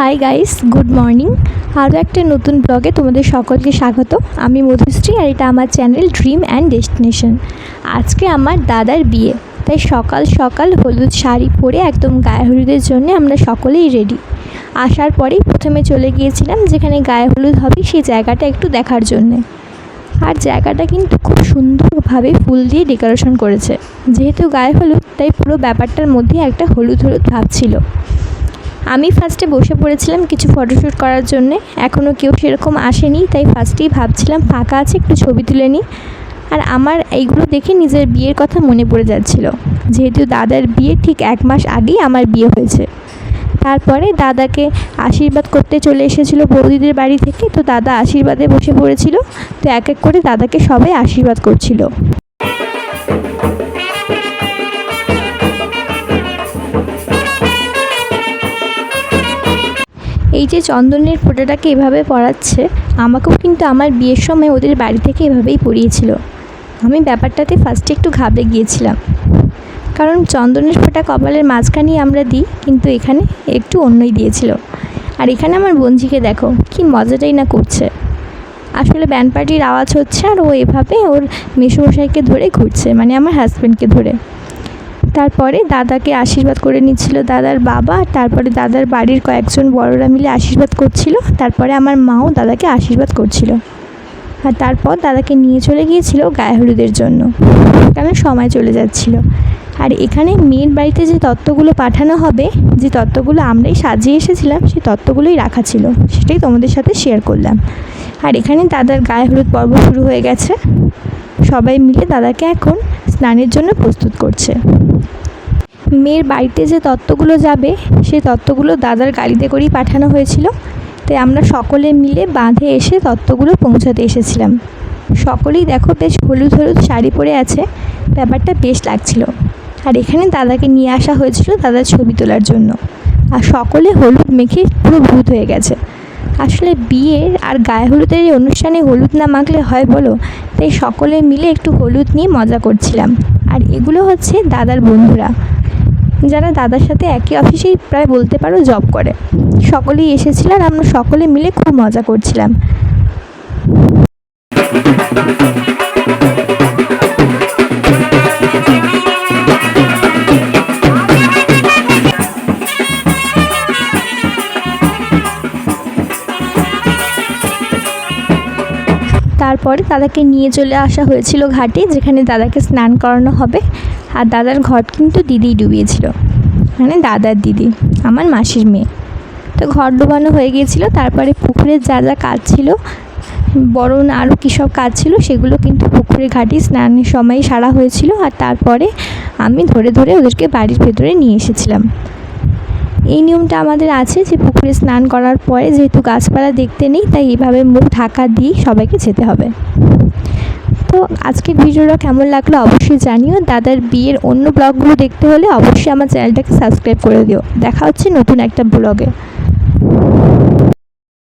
Hi guys good morning আরও একটা নতুন ব্লগে তোমাদের সকলকে স্বাগত। আমি মধুশ্রী আর এটা আমার চ্যানেল ড্রিম অ্যান্ড ডেস্টিনেশন আজকে আমার দাদার বিয়ে। তাই সকাল সকাল হলুদ শাড়ি পরে একদম গায়ে হলুদের জন্য আমরা সকলেই রেডি আসার পরেই প্রথমে চলে গিয়েছিলাম যেখানে গায়ে হলুদ হবে সেই জায়গাটা একটু দেখার জন্যে। আর জায়গাটা কিন্তু খুব সুন্দরভাবে ফুল দিয়ে ডেকোরেশন করেছে। যেহেতু গায়ে হলুদ তাই পুরো ব্যাপারটার মধ্যে একটা হলুদ হলুদ ভাব ছিল। আমি ফার্স্টে বসে পড়েছিলাম কিছু ফটোশ্যুট করার জন্যে। এখনও কেউ সেরকম আসেনি, তাই ফার্স্টেই ভাবছিলাম ফাঁকা আছে, একটু ছবি তুলে নিই। আর আমার এইগুলো দেখে নিজের বিয়ের কথা মনে পড়ে যাচ্ছিল। যেহেতু দাদার বিয়ে ঠিক এক মাস আগেই আমার বিয়ে হয়েছে। তারপরে দাদাকে আশীর্বাদ করতে চলে এসেছিল বৌদিদের বাড়ি থেকে, তো দাদা আশীর্বাদে বসে পড়েছিল। তো এক এক করে দাদাকে সবাই আশীর্বাদ করছিল। এই যে চন্দনের ফোঁটাটাকে এভাবে পড়াচ্ছে আমাকেও কিন্তু আমার বিয়ের সময় ওদের বাড়ি থেকে এভাবেই পরিয়েছিল। আমি ব্যাপারটাতে ফার্স্টে একটু ঘাবড়ে গিয়েছিলাম। কারণ চন্দনের ফোঁটা কপালের মাঝখানেই আমরা দিই, কিন্তু এখানে একটু অন্যই দিয়েছিল। আর এখানে আমার বঞ্জিকে দেখো, কি মজাটাই না করছে। আসলে ব্যান্ড পার্টির আওয়াজ হচ্ছে আর ও এভাবে ওর মেসোমশাইকে ধরে ঘুরছে মানে আমার হাজব্যান্ডকে ধরে। তারপরে দাদাকে আশীর্বাদ করে নিচ্ছিল দাদার বাবা, তারপরে দাদার বাড়ির কয়েকজন বড়রা মিলে আশীর্বাদ করছিল, তারপরে আমার মাও দাদাকে আশীর্বাদ করছিল। আর তারপর দাদাকে নিয়ে চলে গিয়েছিল গায়ে হলুদের জন্য। কারণ সময় চলে যাচ্ছিল। আর এখানে মেয়ের বাড়িতে যে তত্ত্বগুলো পাঠানো হবে, যে তত্ত্বগুলো আমরাই সাজিয়ে এসেছিলাম সেই তত্ত্বগুলোই রাখা ছিল। সেটাই তোমাদের সাথে শেয়ার করলাম। আর এখানে দাদার গায়ে হলুদ পর্ব শুরু হয়ে গেছে। সবাই মিলে দাদাকে এখন স্নানের জন্য প্রস্তুত করছে। মেয়ের বাড়িতে যে তত্ত্বগুলো যাবে, সেই তত্ত্বগুলো দাদার গাড়িতে করেই পাঠানো হয়েছিল। তাই আমরা সকলে মিলে বাঁধে এসে তত্ত্বগুলো পৌঁছাতে এসেছিলাম। সকলেই দেখো বেশ হলুদ হলুদ শাড়ি পরে আছে। ব্যাপারটা বেশ লাগছিল। আর এখানে দাদাকে নিয়ে আসা হয়েছিল দাদার ছবি তোলার জন্য। আর সকলে হলুদ মেখে পুরো ভূত হয়ে গেছে। আসলে বিয়ের আর গায়ে হলুদের এই অনুষ্ঠানে হলুদ না মাখলে হয় বলো? তাই সকলে মিলে একটু হলুদ নিয়ে মজা করছিলাম। আর এগুলো হচ্ছে দাদার বন্ধুরা। যারা দাদার সাথে একই অফিসেই প্রায় বলতে পারো জব করে। সকলেই এসেছিল আর আমরা সকলে মিলে খুব মজা করছিলাম। তারপরে দাদাকে নিয়ে চলে আসা হয়েছিল ঘাটে, যেখানে দাদাকে স্নান করানো হবে। আর দাদার ঘট কিন্তু দিদিই ডুবিয়েছিল। মানে দাদার দিদি, আমার মাসির মেয়ে। তো ঘর ডোবানো হয়ে গিয়েছিল, তারপরে পুকুরের যা যা কাজ ছিল, বরণ আরও কী সব কাজ ছিল, সেগুলো কিন্তু পুকুরে ঘাটে স্নানের সময় সারা হয়েছিল। আর তারপরে আমি ধরে ধরে ওদেরকে বাড়ির ভেতরে নিয়ে এসেছিলাম। এই নিয়মটা আমাদের আছে যে পুকুরে স্নান করার পরে যেহেতু গাছপালা দেখতে নেই, তাই এইভাবে মুখ ঢাকা দিয়ে সবাইকে যেতে হবে। তো আজকের ভিডিওটা কেমন লাগল অবশ্যই জানিও। দাদার বিয়ের অন্য ব্লগগুলো দেখতে হলে অবশ্যই আমার চ্যানেলটাকে সাবস্ক্রাইব করে দিও। দেখা হচ্ছে নতুন একটা ব্লগে।